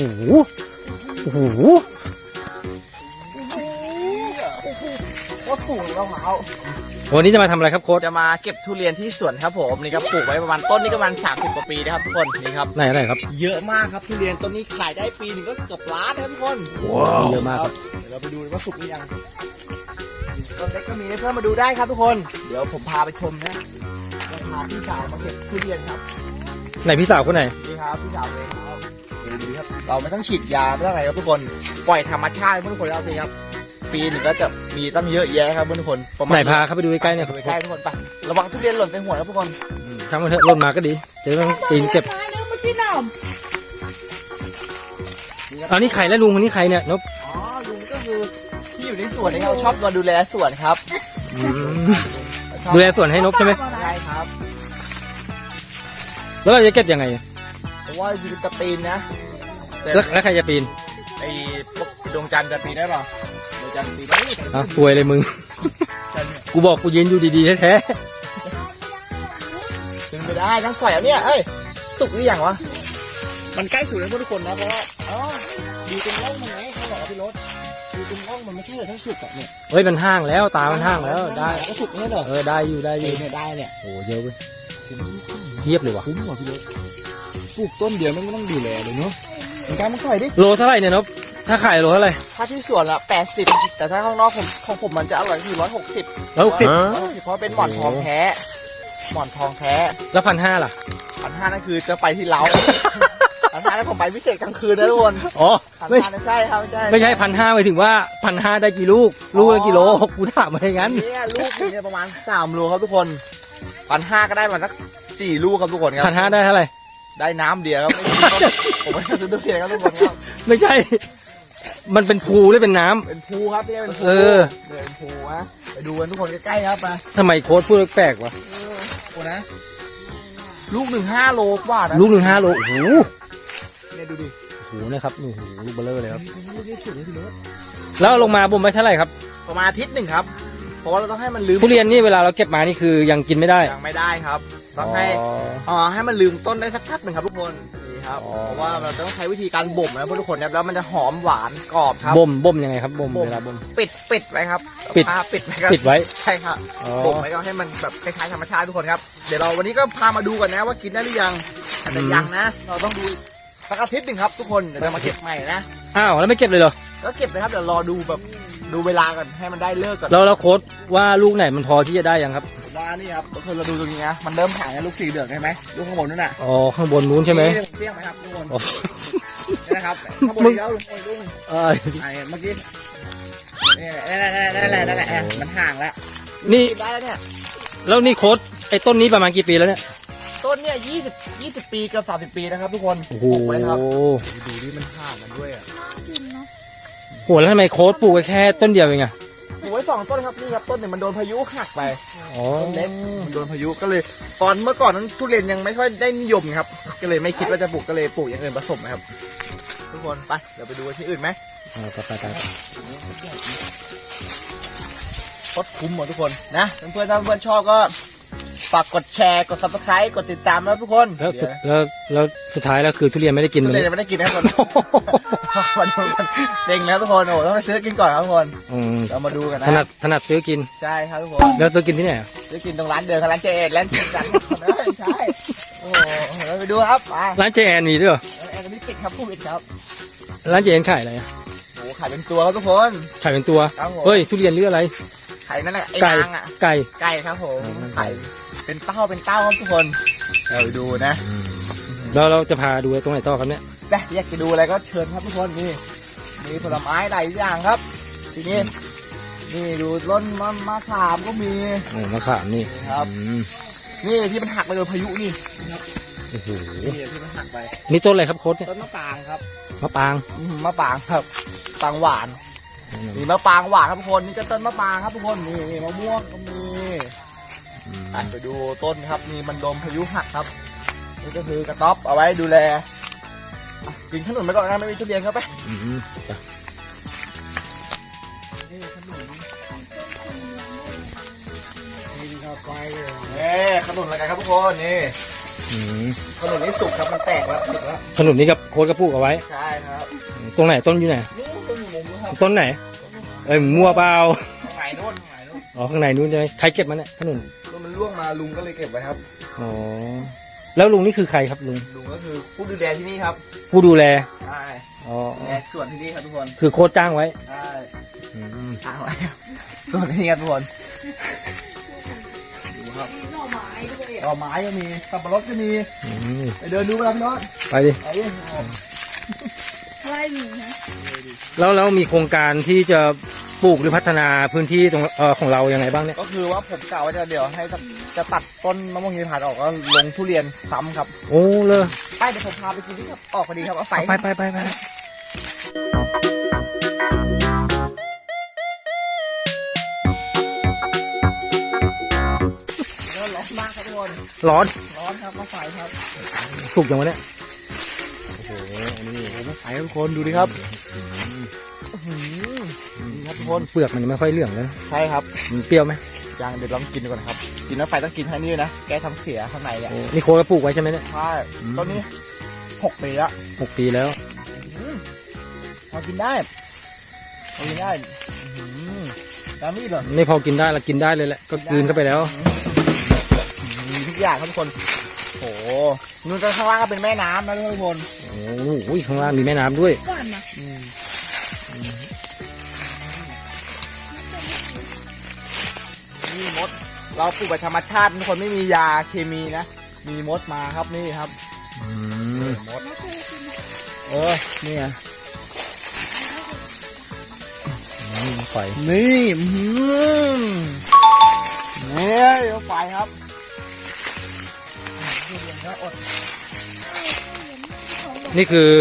โอ้โหโอ้โหก็สูงมะพร้าววันนี้จะมาทำอะไรครับโค้ดจะมาเก็บทุเรียนที่สวนครับผมนี่ครับปลูกไว้ประมาณต้นนี้ก็ประมาณ30กว่าปีนะครับทุกคนนี่ครับไหนอะไรครับ เยอะมากครับทุเรียนต้นนี้ขายได้ปีหนึ่งก็เกือบล้านนะครับทุกคนเยอะมากครับเดี๋ยวเราไปดูว่าสุกหรือยังต้นเล็กก็มีให้เพื่อนมาดูได้ครับทุกคน เดี๋ยวผมพาไปชมนะจะพาพี่สาวมาเก็บทุเรียนครับไหนพี่สาวคนไหนนี่ครับพี่สาวเลยครับ ดูดีครับ เราไม่ต้องฉีดยาไม่ต้องอะไรครับทุกคน ปล่อยธรรมชาติให้ทุกคนครับสิครับ ปีหนึ่งก็จะมีตั้งเยอะแยะครับทุกคนประมาณไหนพาเข้าไปดูใกล้ๆเนี่ยครับไปใกล้ทุกคนไประวังทุเรียนหล่นใส่หัวนะทุกคนช่างมันเถอะหล่นมาก็ดีเดี๋ยวต้องปีนเก็บอันนี้ใครแล้วลุงคนนี้ใครเนี่ยนบอ๋อลุงก็คือที่อยู่ในสวนนะครับชอบมาดูแลสวนครับดูแลสวนให้นบใช่ไหมใช่ครับ แล้วเราจะเก็บยังไงเพราะว่าอยู่กับตีนนะ แต่แล้วแล้วใครจะปีนไอ้พวกดวงจันทร์จะปีนได้เปล่าดวงจันทร์ปีนได้อะป่วยเลยมึง จันทร์เนี่ยกูบอกกูยืนอยู่ดีๆแท้ปีนไม่ได้ต้องใส่อันเนี้ยเอ้ยสุกหรือยังวะมันใกล้สุกแล้วทุกคนนะเพราะว่าอ๋อดูตรงร่องมันไงเขาบอกว่าพี่รถดูตรงร่องมันไม่ใช่เหรอทั้งสุกอะเนี่ยๆเฮ้ยมันห้างแล้วตามันห้างแล้วได้ ก็สุกเนี่ยเหรอเออได้อยู่ได้อเอยู่เนี่ยได้เนี่ยโอ้เยอะเว้ยเทียบเลยว่ะคุ้มกว่าพี่รถปลูกต้นเดียวมันไม่ต้องดูแลเลยเนาะ มันกล้ามันใส่ดิ โลเท่าไหร่เนี่ยนบถ้าขายโลเท่าไหร่ถ้าที่สวนละแปดสิบแต่ถ้าข้างนอกผมของผมมันจะอร่อยที่ร้อยหกสิบแล้วหกสิบเพราะเป็นหมอนทองแท้ หมอนทองแท้แล้วพันห้าล่ะ พันห้านั่นคือจะไปที่เล้า พันห้านั่นผมไปพิเศษกลางคืนนะทุกคนอ๋อ พันไม่ห้านั่นใช่ครับใช่ไม่ใช่พันห้าหมายถึงว่าพันห้าได้กี่ลูก ลูกละกี่โล กูถามมาอย่างนั้นเนี่ยลูกหนึงเนี่ยประมาณสามโลครับทุกคนพันห้าก็ได้ประมาณสักสี่ลูกครับทุกคนครับพันห้าได้เท่าไหร่ ได้น้ำเดียวครับไม่มีครับผมไม่ได้ซื้อทุเรียนครับทุกคนครับไม่ใช่ มันเป็นภูหรือเป็นน้ำ เป็นภูครับเนี่ยเป็นภูเออเนี่ยเป็นภูฮะไปดูกันทุกคนใกล้ๆครับมาทำไมโค้ดพูดแปลกๆวะ โอ้นะ ลูกหนึ่งห้าโลกว่านะลูกหนึ่งห้าโลโอ้โหเนี่ยดูดิโอ้โหนะครับโอ้โหลูกเบลเลอร์เลยครับ ลูกนี้สุดเลยพี่รถแล้วเอาลงมาบ่มไว้เท่าไหร่ครับ ประมาณอาทิตย์หนึ่งครับ เพราะว่าเราต้องให้มันลืมทุเรียนนี่เวลาเราเก็บมานี่คือยังกินไม่ได้ ยังไม่ได้ครับ ต้องให้อ๋ออ๋อให้มันลืมต้นได้สักพักหนึ่งครับทุกคนนี่ครับอ๋อเพราะว่าเราต้องใช้วิธีการบ่มนะทุกคนครับแล้วมันจะหอมหวานกรอบครับบ่มบ่มยังไงครับบ่มบ่มเวลาบ่มปิดปิดไว้ครับปิดผ้าปิดไว้ครับปิดไว้ใช่ครับอ๋อบ่มไว้ก็ให้มันแบบคล้ายๆธรรมชาติทุกคนครับเดี๋ยวเราวันนี้ก็พามาดูกันนะว่ากินได้หรือยังแต่ยังนะ เราต้องดูสักอาทิตย์หนึ่งครับทุกคนเดี๋ยวจะมาเก็บใหม่นะอ้าวแล้วไม่เก็บเลยเหรอก็เก็บเลยครับเดี๋ยวรอดูแบบดูเวลาก่อนให้มันได้เลิกก่อนแล้วแล้วโค้ดว่าลูกไหนมันพอที่จะได้ยังครับ ว่านี่ครับทุกคนเราดูตรงนี้นะมันเริ่มถ่ายนะลูกสีเหลืองเห็นไหมลูกข้างบนนั่นน่ะอ๋อข้างบนนู้นใช่ไหมนี่เปรี้ยงไหมครับทุกคนอ๋อนี่นะครับข้างบนอีกแล้วลูกโอ้ยลูกหนึ่งเออไอ้เมื่อกี้นี่แหละนั่นแหละนั่นแหละนั่นแหละอะมันห่างแล้วนี่กินได้แล้วเนี่ยแล้วนี่โค้ดไอ้ต้นนี้ประมาณกี่ปีแล้วเนี่ยต้นเนี่ยยี่สิบยี่สิบปีกับสามสิบปีนะครับทุกคนโอ้โหปลูกไว้ครับดูดิมันห่างกันด้วยอะโหแล้วทำไมโค้ดปลูกไว้แค่ต้นเดียวเองอะปลูกไว้สองต้นครับนี่ครับต้นเนี่ยมันโดนพายุหักไป อ๋อต้นเล็กมันโดนพายุก็เลยตอนเมื่อก่อนนั้นทุเรียนยังไม่ค่อยได้นิยมครับ ก็เลยไม่คิดว่าจะปลูกก็เลยปลูกอย่างอื่นผสมนะครับ ทุกคนไปเดี๋ยวไปดูที่อื่นไหมอ๋อไปไปไปโคตรคุ้มหมดทุกคนนะเพื่อนๆถ้าเพื่อนๆชอบก็ ฝากกดแชร์กด subscribe กดติดตามนะทุกคนแล้วสุเดี๋ดยวแล้วแล้วสุดท้ายแล้วคือทุเรียนไม่ได้กินทุมันเรียนยังไม่ได้กินนะครับทุกคนวันนี้มันเด้งแล้วทุกคนโอ้โหต้องไปซื้อกินก่อนครับทุกคนอืมเรามาดูกันถนะนัดถนัดซื้อกินใช่ครับทุกคนแล้วซื้อกินที่ไหนอะซื้อกินตรงร้านเดิมครับร้านเจเอ็ดร้านเจจันทร์นะใช่โอ้โหเราไปดูครับไปร้านเจแอนมีด้วยเหรอแอนนี้ปิดครับผู้ปิดครับร้านเจแอนขายอะไรอะโอ้โหขายเป็นตัวครับทุกคนขายเป็นตัวครับผมเฮ้ยทุเรียนหรืออะไรขายนั่นแหละไอ้ไก่นางอะไก่ไก่ครับผมอืมไก่ เป็นเต้าเป็นเต้าครับทุกคนเราไปดูนะแล้วเราจะพาดูตรงไหนต่อครับเนี่ยแต่อยากจะดูอะไรก็เชิญครับทุกคนนี่มีผลไม้หลายอย่างครับ ทีนี้นี่ดูต้นมะมะขามก็มีโอ้มะขามนี่ครับอืมนี่ที่มันหักไปโดนพายุนี่โอ้โหนี่ที่มันหักไปนี่ต้นอะไรครับโค้ดเนี่ยต้นมะปรางครับมะปรางอืมมะปรางครับปรางหวานนี่มะปรางหวานครับทุกคนนี่ก็ต้นมะปรางครับทุกคนนี่นี่มะม่วงก็มี อะไปดูต้นครับนี่มันโดนพายุหักครับ นี่ก็คือกระต๊อบเอาไว้ดูแลอะกินขนมไปก่อนนะไม่มีทุเรียนเข้าไปอืมจ้ะนี่ขนมนี่ข้าวไฟเอ้ขนมอะไรกันครับทุกคนนี่อืมขนุนนี่สุกครับมันแตกแล้วสุกแล้วขนุนนี่กับโค้ดกระปุกเอาไว้ ใช่ครับ ตรงไหนต้นอยู่ไหนนี่ต้นอยู่มุมนู้นครับต้นไหน เอ้ยมั่วเปล่าข้างในโน่นข้างในโน่นอ๋อข้างในนู้นใช่ไหมใครเก็บมันเนี่ยขนุนต้น มันร่วงมาลุงก็เลยเก็บไว้ครับ อ๋อ แล้วลุงนี่คือใครครับลุง ลุงก็คือผู้ดูแลที่นี่ครับผู้ดูแล ใช่อ๋อ ดูแลสวนที่นี่ครับทุกคนคือโค้ดจ้างไว้ใช่อืมอ้าวสวนที่นี่ครับทุกคนดูครับหน่อไม้ด้วยดอกไม้ก็มีสับปะรดก็มีอืมไปเดินดูไปแล้วพี่น้องไปดิ ไปดิไล่หมีนะแล้วแล้วมีโครงการที่จะ ปลูกหรือพัฒนาพื้นที่ตรงเอ่อของเรายังไงบ้างเนี่ยก็คือว่าผมกะว่าจะเดี๋ยวให้สักจะตัดต้นมะม่วงหิมพานต์ออกก็ลงทุเรียนซ้ำครับโอ้เลยไปเดี๋ยวผมพาไปกินที่ครับออกพอดีครับเอาไฟไปไปไปไปเริ่มร้อนมากครับทุกคนร้อนร้อนครับมาไฟครับสุกยังวะเนี่ยโอ้โหนี่มาไฟครับทุกคนดูดิครับอื้อหือนี่ ครับทุกคนเปลือกมันยังไม่ค่อยเหลืองเลยใช่ครับมันเปรี้ยวไหมยางเดี๋ยวลองกินดูก่อนนะครับ กินน้ำไฟต้องกินให้นี่ด้วยนะ แก้ท้องเสียข้างในอะโอ้นี่โค้ดกระปุกไว้ใช่ไหมเนี่ยใช่อืมต้นนี้หกปีแล้วหกปีแล้วอืมเอากินได้เอากินได้อื้อหือน้ำมีดเหรอไม่พอกินได้ละกินได้เลยแหละก็กลืนเข้าไปแล้วมีทุกอย่างครับทุกคนโอ้โหนู่นก็ข้างล่างก็เป็นแม่น้ำนะทุกคนโอ้โหข้างล่างมีแม่น้ำด้วย เราปลูกแบบธรรมชาติทุกคนไม่มียาเคมีนะ มีมดมาครับนี่ครับอืมมดเออนี่ไงไฟนี่อื้อหือนี่เดี๋ยวไฟครับทุเรียนก็อดนี่คือ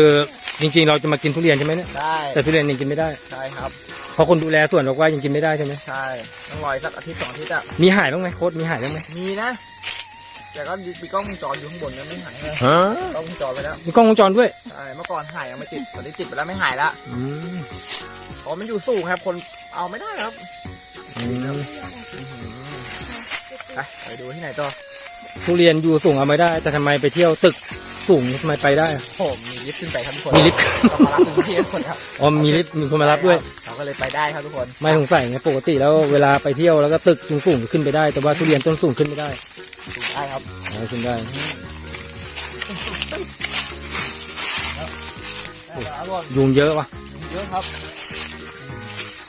จริง ๆ เราจะมากินทุเรียนใช่ไหมเนี่ยได้แต่ทุเรียนยังกินไม่ได้ใช่ครับ เพราะคนดูแลสวนบอกว่ายังกินไม่ได้ใช่ไหมใช่ต้องรออีกสักอาทิตย์สองอาทิตย์อะมีหายบ้างไหมโค้ดมีหายบ้างไหมมีนะ แต่ก็มีกล้องวงจรอยู่ข้างบนนะไม่หายเลยกล้องวงจรไปแล้วมีกล้องวงจรด้วยใช่เมื่อก่อนหายยังไม่ติดตอนนี้ติดไปแล้วไม่หายละอืมเพราะมันอยู่สูงครับ คนเอาไม่ได้ครับอืมไปไปดูที่ไหนต่อทุเรียนอยู่สูงเอาไม่ได้ แต่ทำไมไปเที่ยวตึก สูงทำไมไปได้อะผมมีลิฟต์ขึ้นไปครับทุกคนมีลิฟต์เรามารับถึงที่ทุกคนครับอ๋อมีลิฟต์มีคนมารับด้วย เราก็เลยไปได้ครับทุกคนไม่สงสัยไงปกติแล้วเวลาไปเที่ยวแล้วก็ตึกสูงๆขึ้นไปได้ แต่ว่าทุเรียนต้นสูงขึ้นไม่ได้ถูกได้ครับอ๋อขึ้นได้อร่อยยุงเยอะวะเยอะครับ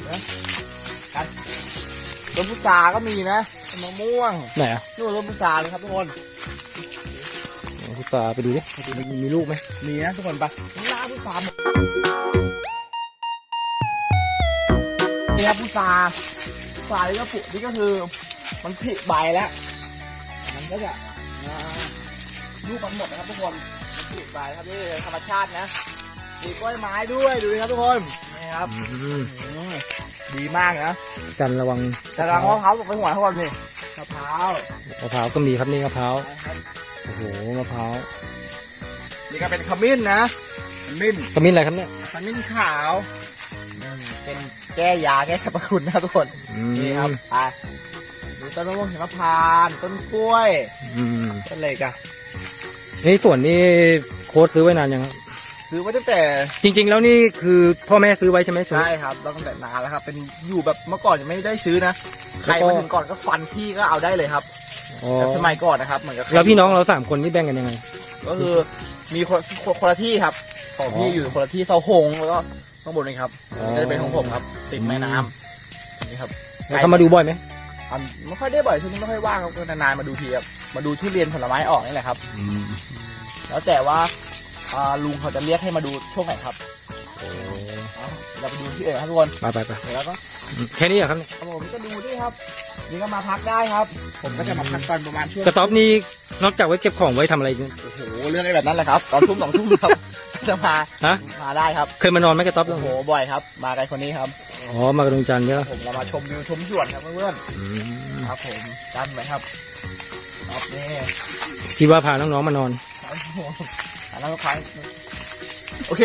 นะกันต้นพุทราก็มีนะต้นมะม่วงไหนอะนู่นต้นพุทราเลยครับทุกคน พุทราไปดูดิมีมีลูกไหมมีนะทุกคนไปข้างล่างพุทราหมดนี่ครับพุทราพุทรานี่ก็ผุนี่ก็คือมันผลิใบแล้ว มันก็จะอ่าลูกมันหมดนะครับทุกคนมันผลิใบครับนี่ธรรมชาตินะมีกล้วยไม้ด้วยดูดิครับทุกคนนี่ครับอืมอืมดีมากนะกันระวังแต่รังมะพร้าวตกไปหัวทุกคนนี่มะพร้าวมะพร้าวก็มีครับนี่มะพร้าวนะครับโอ้โหมะพร้าวนี่ก็เป็นขมิ้นนะขมิ้นขมิ้นอะไรครับเนี่ยขมิ้นขาวอืมเป็นแก้ยาแก้สรรพคุณนะครับทุกคนนี่ครับไปมีต้นมะม่วงหิมพานต์ต้นกล้วยอืมต้นอะไรกันนี่ส่วนนี้โค้ดซื้อไว้นานยังครับซื้อมาตั้งแต่ จริง ๆ แล้วนี่คือพ่อแม่ซื้อไว้ใช่ไหมส่วนใช่นี้ครับตั้งแต่นานแล้วครับ เป็นอยู่แบบเมื่อก่อนยังไม่ได้ซื้อนะใครแล้วก็มาถึงก่อนก็ฟันพี่ก็เอาได้เลยครับ อ๋อแต่สมัยก่อนนะครับเหมือนกับแล้วพี่น้องเราสามคนนี่แบ่งกันยังไง ก็คือมีคนคนคนละที่ครับของพี่อ๋อออยู่คนละที่เสาหงส์แล้วก็ข้างบนนี่ครับอ๋อนี่จะเป็นของผมครับติดแม่น้ำนี่ครับแล้วเขามาดูบ่อยไหมอันไม่ค่อยได้บ่อยช่วงนี้ไม่ค่อยว่างครับก็นานๆมาดูทีครับมาดูทุเรียนผลไม้ออกนี่แหละครับ แล้วแต่ว่าอ่าลุงเขาจะเรียกให้มาดูช่วงไหนครับเอาเราไปดูที่อื่นครับทุกคนไปไปไปเดี๋ยวแล้วก็ แค่นี้เหรอครับเนี่ยครับผมก็ดูนี่ครับ นี่ก็มาพักได้ครับ ผมก็จะมาพักตอนประมาณช่วงกระต๊อบนี่นอกจากไว้เก็บของไว้ทำอะไรอีกเนี่ยโอ้โหเรื่องอะไรแบบนั้นแหละครับตอนทุ่มสองทุ่มครับจะมาฮะ มาได้ครับเคยมานอนไหมกระต๊อบโอ้โหบ่อยครับ มากันคนนี้ครับ อ๋อมากระดงจันทร์ใช่ไหมผมเรามาชมวิวชมสวนครับเพื่อนอืมๆครับผมจันไหมครับครับนี่ที่ว่าพาน้องๆมานอน ครับผมอ่าแล้วก็ใครโอเค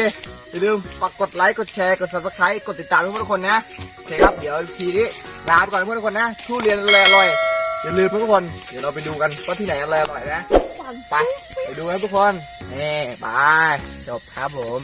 อย่าลืมฝากกดไลค์กดแชร์กด subscribe กดติดตามเพื่อนๆทุกคนนะโอ เคครับเดี๋ยวทีนี้ลาไปก่อนเพื่อนทุกคนนะทุเรียนอะไรอร่อยอย่าลืมเพื่อนทุกคนเดี๋ยวเราไปดูกันว่าที่ไหนอร่อยนะไปไปดูให้ทุกคนนี่ไปจบครับผม